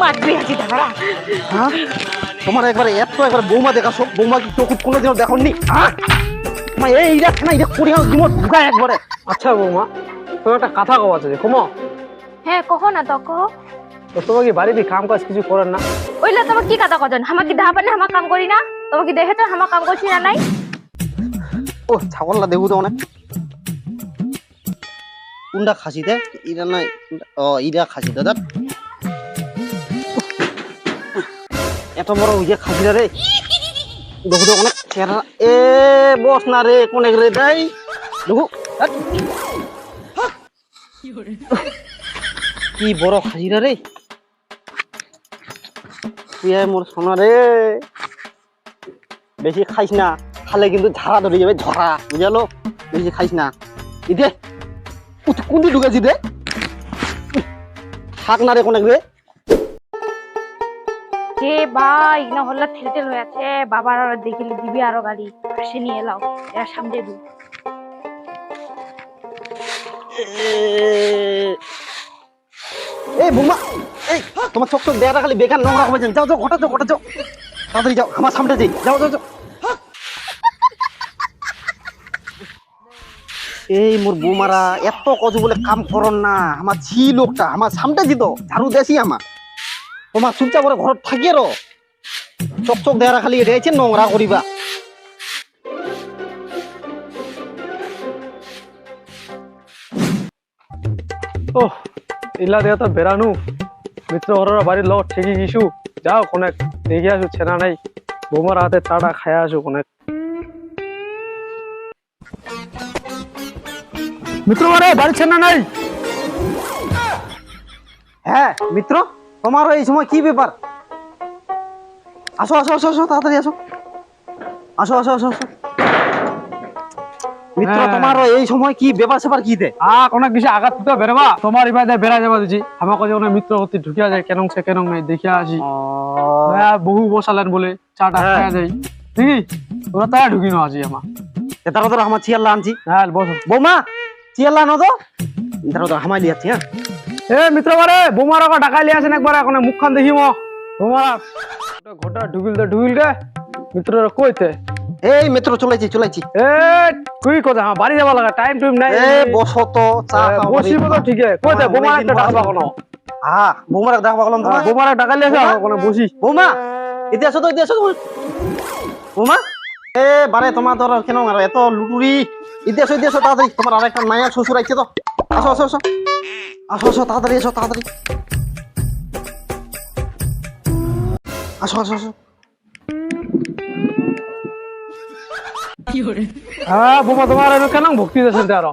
মারবি আছি হ্যাঁ? তোমার একবারে এত একবার বৌমা দেখাছো বৌমা কি চোখ কোনোদিনও দেখনি? হ্যাঁ? মা এই রাখ না এটা করি দিব ঢুকায় একবারে। আচ্ছা বৌমা তোমার একটা কথা কওয়া আছে কমো। হ্যাঁ কখো না তো কহ। তো তোমার কি বাড়িতে কাম কাজ কিছু করেন না? ওইলা তোমার কি কথা কজন কি দাহা পানে কাম করি না? তোমার কি দেখেছ হামা কাম করছি না নাই? ও ছাগলটা দেখু তো অনেক। কোনটা খাসি দে, ইরা নাই, ও, ইরা খাসি দাদা এত বড় ইয়ে খাসিটা রে। দেখু তো অনেক চেহারা। এ, বস না রে কোনেক রে দেই। দেখু। কি বড় খাসিটা রে। তুই মোর সোনা রে। বেশি খাইস না। খালে কিন্তু ঝাড়া ধরে যাবে ঝরা বুঝালো বেশি খাইস না। ইদে কোন দিয়ে ঢুকেছি রে থাক না রে কোনেক রে। হে ভাই না হল্লা ঠেলটেল হয়ে আছে। বাবার আর দেখিলে দিবি আরও গাড়ি। সে নিয়ে এলাও এরা সামনে দু। এই বৌমা এই তোমার চোখ চোখ দেয়াটা খালি বেকার নোংরা হবে যাও যাও ঘটা যাও ঘটা যাও তাড়াতাড়ি যাও আমার সামনে যাই। যাও যাও যাও। এই মোর বৌমারা এত কজু বলে কাম করন না। আমার ছি লোকটা, আমার সামনে দিত, ঝাড়ু দেছি আমার। তোমার চুপচাপ করে ঘর থাকিয়ে রো চক চোখ দেয়ারা খালি রেছে নোংরা করিবা ও ইলা দিয়ে তো বেড়ানু মিত্র ঘরের বাড়ির লোক ঠিকই গিছু। যাও, কোনেক। দেখে আসু ছেনা নাই। বৌমার হাতে চাটা খায়া আসু কোনেক। মিত্র ঘরে বাড়ি ছেনা নাই। হ্যাঁ মিত্র তোমারও এই সময় কি ব্যাপার? আসো আসো আসো আসো তাড়াতাড়ি আসো। আসো আসো আসো আসো। মিত্র হ্যাঁ। তোমারও এই সময় কি ব্যাপার স্যাপার কি দে আ কোনেক কিছু আঘাত বেরবা? তোমার বেড়া যাবা দিছি আমাকে যখন মিত্র হতে ঢুকিয়া যায় কেন সে কেন নাই দেখিয়া আসি। হ্যাঁ, বহু বসালেন বলে চাটা হ্যাঁ। খায়া যাই ঠিকই তোরা তারা ঢুকি না আজি আমার আমার চিয়াল্লা আনছি। হ্যাঁ বসো। বৌমা চিয়াল্লা আনো তো তো হামাই দিয়াচ্ছি হ্যাঁ এ মিত্র বারে বোমার আবার ডাকাই লিয়ে আসেন একবার এখন মুখখান দেখি মো বোমার ঘটা ঢুকিল দে ঢুকিল দে। মিত্র কইতে এই মিত্র চলেছি চলেছি এ কুই কথা হ্যাঁ বাড়ি যাবা লাগা টাইম টুইম নাই। এ বসো তো চা বসিব তো ঠিক। আছে কইতে বোমার একটা ডাকবা। কোনো হ্যাঁ বৌমার দেখা পাগলাম তোমার বোমার ডাকাই লিয়ে আসে কোনো বসি। বৌমা এতে আসো তো তো। বৌমা এ বারে তোমার ধর কেন এত লুটুরি এতে তাড়াতাড়ি। তোমার আর একটা মায়া শ্বশুর আইছে তো। আসো আসো আসো। আসো আসো তাড়াতাড়ি এসো তাড়াতাড়ি। আসো আসো আসো। হ্যাঁ বোমা তোমার এনে কেন ভক্তি আরও?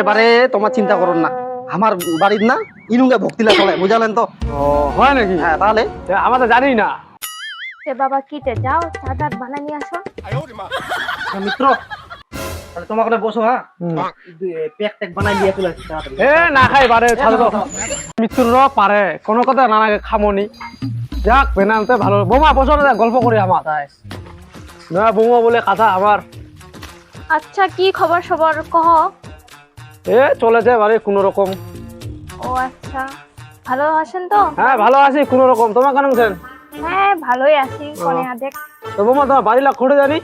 এবারে তোমার চিন্তা করুন না। আমার বাড়ির না ইনুঙ্গা ভক্তিলা চলে বুঝালেন তো? হয় নাকি? হ্যাঁ তাহলে? আমরা তো জানি না। বাবা কিতে যাও চাটা বানাই নিয়ে আসো। মিত্র তাহলে তোমার ওখানে বসো হ্যাঁ? প্যাক ট্যাক বানাই দিয়ে চলে এ না খাই মৃত্যুর পারে কোনো কথা নানাকে খামনি। যাক বেনালতে ভালো। বোমা বছর গল্প করি আমার। তাই না বোমা বলে কথা আমার। আচ্ছা কি খবর সবর? কহ। এ চলেছে বাড়ি কোনো রকম। ও আচ্ছা। ভালো আছেন তো? হ্যাঁ ভালো আছি কোনো রকম। তোমার কেন আছেন? হ্যাঁ ভালোই আছি কোনে আদেক তো বোমা তোমার বাড়ি লাগ খড়ে জানি?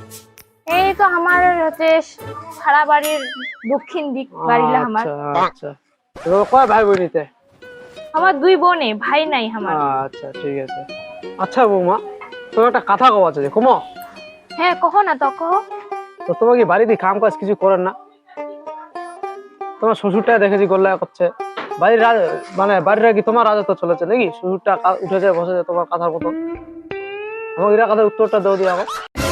এই তো আমার হচ্ছে সারা বাড়ির দক্ষিণ দিক বাড়িলা আমার। আচ্ছা। আচ্ছা কয় ভাই বোনিতে? আমার দুই বোনে ভাই নাই আমার। আচ্ছা ঠিক আছে। আচ্ছা বৌমা তোমার একটা কথা কওয়া আছে কমো হ্যাঁ কহ না তো কহো। তো তোমার কি বাড়িতে কাম কাজ কিছু করেন না? তোমার শ্বশুরটা দেখেছি গোল্লা করছে। বাড়ির রাজ- মানে বাড়িটা কি তোমার রাজত্ব চলেছে নাকি? শ্বশুরটা কা- উঠেছে বসেছে তোমার কথার মতন আমাকে এরা কথার উত্তরটা দেও দিয়ে আমার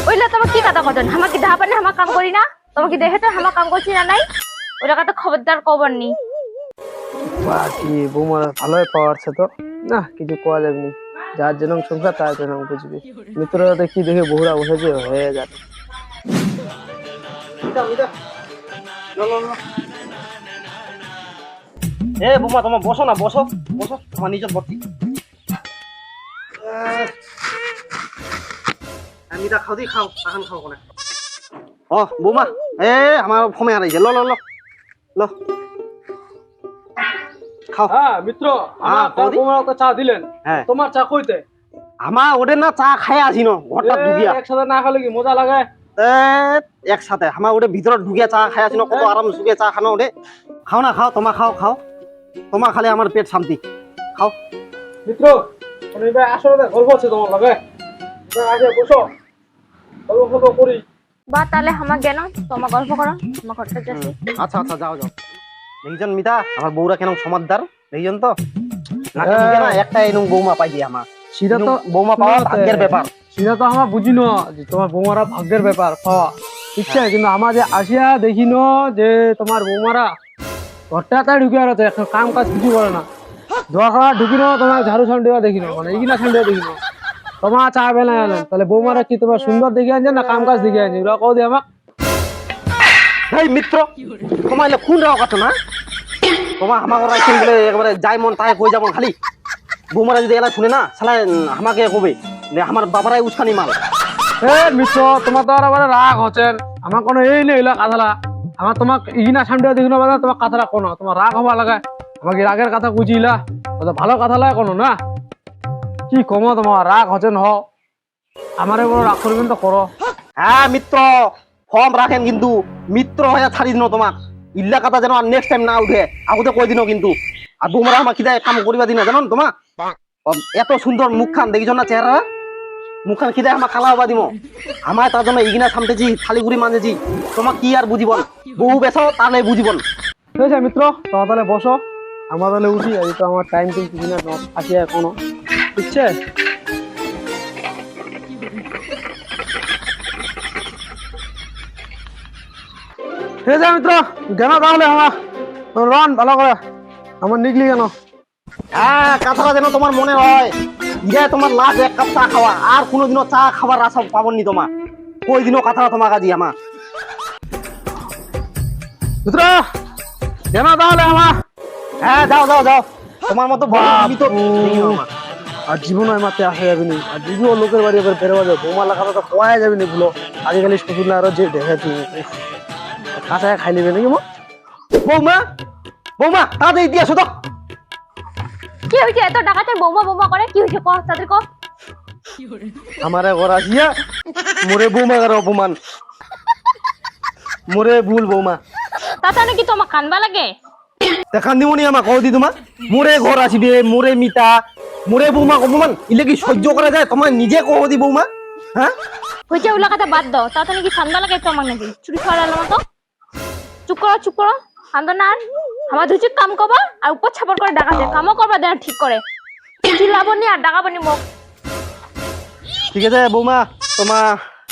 ওইলা তোমার কি কথা কজন? হামা কি দাহা পানে হামা কাম করি না? তোমার কি দেখেছ হামা কাম করছি না নাই? ওটা কথা খবরদার কবর নি। বাকি বৌমা ভালোই পাওয়ারছে তো? না কিছু কোয়া যাবে না। যার যেরকম সংসার তার যেরকম বুঝবি। মিত্ররা তো কি দেখে বহুরা বসেছে হয়ে যাবে। এ বোমা তোমার বসো না বসো বসো। আমার নিজের ভর্তি তা খাও দি খাও এখন খাও কোনে ও বোমা এ আমার ফমে হারাইছে ল ল ল। ল। খাও। হ্যাঁ মিত্র আমার বৌদি। চা দিলেন। হ্যাঁ তোমার চা কইতে আমার ওদের না চা খাই আসি ন ঘরটা ঢুকিয়া এ, একসাথে না খেলে কি মজা লাগে? এ, একসাথে। আমার ওদের ভিতৰত ঢুকিয়া চা খাই আসি ন কত আরাম সুখে চা খানো ওদের। খাও না খাও তোমার খাও খাও। তোমার খালে আমার পেট শান্তি। খাও। মিত্র আসলে গল্প আছে তোমার লাগে আগে বসো গল্প ফল্প করি। বা তাহলে আমার জ্ঞান তোমার গল্প করো তোমার ঘরটা যাচ্ছি আচ্ছা আচ্ছা যাও যাও। দেখছেন মিতা? আমার বউরা কেন সমাদদার? দেখছেন তো? নাকে হ্যাঁ। মুখে না একটা এরকম বৌমা পাই দিয়ে আমার। সেটা তো বৌমা পাওয়া ভাগ্যের ব্যাপার। সেটা তো আমার বুঝি ন যে তোমার বৌমারা ভাগ্যের ব্যাপার পাওয়া ঠিক আছে কিন্তু আমার যে আসিয়া দেখি ন যে তোমার বৌমারা ঘরটা তাই ঢুকে আর এখন কাম কাজ কিছু করে না। ধোয়া খাওয়া ঢুকি ন তোমার ঝাড়ু ছান্ডিও দেখি না মানে এইগুলা দেখি না তোমার চা বেলা আনেন তাহলে বৌমারা কি তোমার সুন্দর দেখে আনছে না কাম কাজ দেখে আনছে? এগুলো কও দিয়ে আমাক। এই মিত্র তোমার এলে কোন রাও কথা না? তোমার ঘর রাখছেন বলে একবারে যাই মন তাই কই যাব খালি। বৌমারা যদি এলা শুনে না সালা আমাকে কবে? আমার বাবারাই উস্কানি মাল। এ মিত্র তোমার তো আর রাগ হচ্ছেন আমার কোনো এই নেই কথালা। আমার তোমাক ইগিনা সামনে দেখি না বাদা তোমার কথাটা কোনো। তোমার রাগ হবা লাগা। আমাকে রাগের কথা বুঝিলা ভালো কথা লাগে কোনো না? কি কমো তোমার? রাগ হচ্ছেন হ। আমারে বড় রাগ করবেন তো করো হ্যাঁ মিত্র ফর্ম রাখেন কিন্তু। মিত্র হয়ে ছাড়ি দিন তোমাক। ইল্লা কথা যেন আর নেক্সট টাইম না উঠে। আগতে কই দিন কিন্তু। আর বৌমারা আমার কিদায় কাম করিবা দিনা জানো তোমা এত সুন্দর মুখখান দেখিছ না চেহারা মুখখান কিদায় আমার কালা হবা দিম আমার তার জন্য ইগিনা সামতেছি থালিগুড়ি মানতেছি তোমাক কি আর বুঝিবন বউ বেছো তাহলে বুঝিবন ঠিক আছে মিত্র তোমার তাহলে বসো আমার তাহলে উঠি আজ তো আমার টাইম টিম কিছু না আসি এখনও আছে ঠিক আছে মিত্র কেন তাহলে আমার। রন ভালো করে। আমার নিকলি কেন? হ্যাঁ কথাটা যেন তোমার মনে হয়। ইরে তোমার লাস্ট এক কাপ চা খাওয়া। আর কোনোদিনও চা খাবার আশা পাবনি তোমার। কই দিনও কথাটা তোমার কাজী আমার মিত্র কেন তাহলে আমার। হ্যাঁ যাও যাও যাও। তোমার মতো আমি তো। আর জীবন আর মাতে আসা যাবে না। আর যদিও লোকের বাড়ি এবার বেরোবা যাবে বৌমা লাগাতে তো কোয়া যাবে না ভুলো। আজকালি না আরও যে দেখেছি কাঁচায় খাই নেবে নাকি মো বৌমা বৌমা তাড়াতাড়ি দিয়ে আসো তো। কি হয়েছে? এত ডাকাতে বৌমা বৌমা করে? কি হয়েছে কহ তাদের কহ আমার ঘর আসিয়া মোরে বৌমা কার অপমান। মোরে ভুল বৌমা। তাতে নাকি তোমার কানবা লাগে? দেখান দিবনি আমার কও দি তোমার মোরে ঘর আসিবে মোরে মিতা মোরে বৌমা অপমান ইলে কি সহ্য করা যায় তোমার নিজে কহ দি বৌমা। হ্যাঁ ওগুলা কথা বাদ দাও তাতে নাকি ঠান্ডা লাগে তোমার নাকি চুরি খাওয়ার মতো? চুপ করো চুপ করো কান্দো না আমার দুচি কাম করবা আর উপর ছাপড় করে ডাকাতে কামও করবা দেন ঠিক করে চিল্লাবনি আর ডাকাবনি মুখ ঠিক আছে বৌমা। তোমার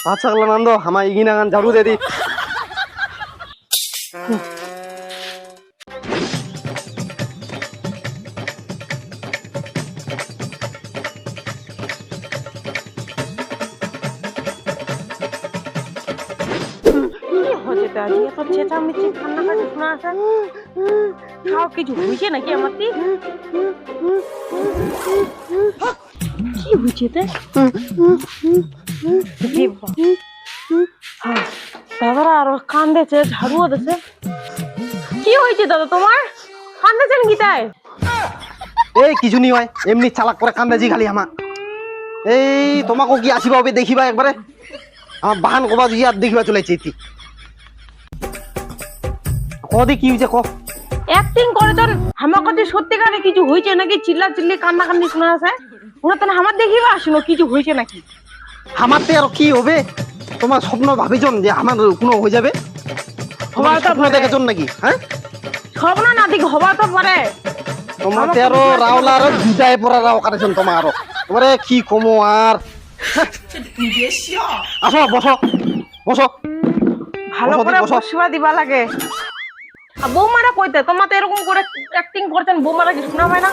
ভাত চাকলা নান্দ আমার ইগিনা গান ঝাড়ু দে দি। তাও কিছু হয়েছে নাকি আমার কি হয়েছে তে। হ্যাঁ, আরও কান্দেছে ঝাড়ুও দেছে। কি হয়েছে দাদা তোমার? কান্দেছেন কি তাই? এই কিছু নি হয় এমনি চালাক করে কান্দাজি খালি আমার। এই তোমাকে কি আসিবা হবে দেখিবা একবারে? আমার বাহান কবা দিয়ে দেখিবা চলেছে কদি কি হয়েছে ক? অ্যাক্টিং করে তো আমার কাছে সত্যিকারে কিছু হয়েছে নাকি চিল্লা চিল্লি কান্না কান্দি শোনা আছে ওরা তাহলে আমার দেখিবা আসলো কিছু হয়েছে নাকি? আমার তো আর কি হবে? তোমার স্বপ্ন ভাবিছন যে আমার কোনো হয়ে যাবে? তোমার তো স্বপ্ন। দেখেছন নাকি? হ্যাঁ? স্বপ্ন না দিক হবা তো পারে। তোমার তো আরও রাওলা আরও জুতায় পরা রাও কাটেছন তোমার আরও। তোমারে কি কমো আর? আসো বসো বসো। ভালো করে বসবা দিবা লাগে। বৌমারা কইতে তোমার তো এরকম করে অ্যাক্টিং করছেন বৌমারা কি শোনা হয় না?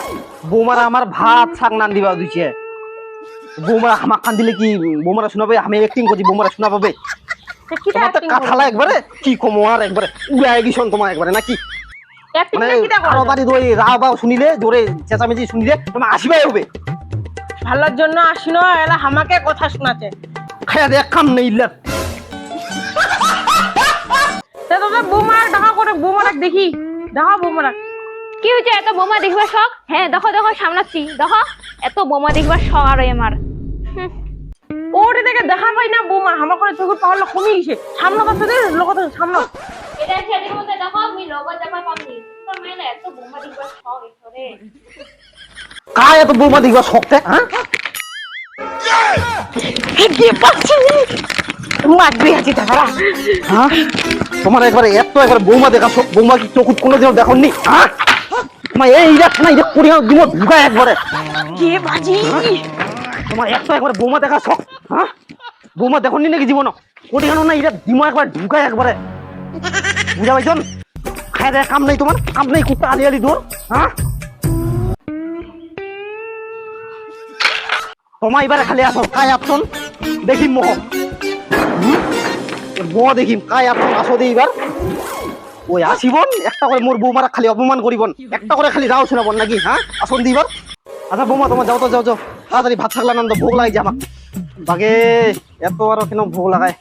বৌমারা আমার ভাত শাক নান দিবা দিছে। বৌমারা আমার কান দিলে কি বৌমারা শোনাবে আমি অ্যাক্টিং করছি বৌমারা শোনা পাবে? তোমার তো অ্যাক্টিং একবারে? কি কমো আর একবারে? উড়াই গেছন তোমার একবারে নাকি? মানে আরও বাড়ি দই রাও বাও শুনিলে জোরে চেঁচামেচি শুনিলে তোমার আসিবাই হবে ভালোর জন্য আসিনো এলা আমাকে কথা শোনাচ্ছে। খায়া দেখ কাম নেই ইল্লার তা দাদা বৌমারা করে বৌমারা দেখি। দেখা বৌমারা কি হয়েছে? এত বোমা দেখবার শখ? হ্যাঁ দেখো দেখো সামলাচ্ছি। দেখো এত বোমা দেখবার শখ আর আমার। হুম, ওটা থেকে দেখা পাই না বৌমা। আমার করে চোখের পাওয়ারটা কমে গেছে সামনে কথা দে লোক সামনে এটা সেদিন মধ্যে দেখো আমি লগর জামা পামনি। তোর মেয়ে এত বোমা দেখবার শখ এসরে কায় এত বৌমা দেখবা শক্তে হ্যাঁ? গিয়ে পাচ্ছি মারবি আছি দাদারা হ্যাঁ? তোমার একবারে এত একবারে বৌমা দেখা বৌমা কি চোখ কোনোদিনও দেখনি? হ্যাঁ? তোমার এই রাখ না এটা করিয়া দিব ঢুকা একবারে। গিয়ে বাজি? তোমার এত একবারে বৌমা দেখা শখ হ্যাঁ? বৌমা দেখনি নাকি জীবন কোটিখান না এটা দিমা একবার ঢুকায় একবারে। বুঝা পাইছন খাই দেয় কাম নাই তোমার কাম নাই কুত্তা আলি আলি দূর হ্যাঁ? তোমার এবারে খালি আসো কাই আপছন দেখিম মোহ। মোহ দেখিম কাই আপন আসো দে এবার। ওই আসিবন একটা করে মোর বৌমারা খালি অপমান করিবন একটা করে খালি যাও শোনাবন নাকি হ্যাঁ? আসন দিবার আচ্ছা বৌমা, তোমার যাও তো, যাও যাও। তাড়াতাড়ি ভাত থাকলে তো ভোগ লাগে আমাক। বাগে, এত আর কেন ভোগ লাগায়?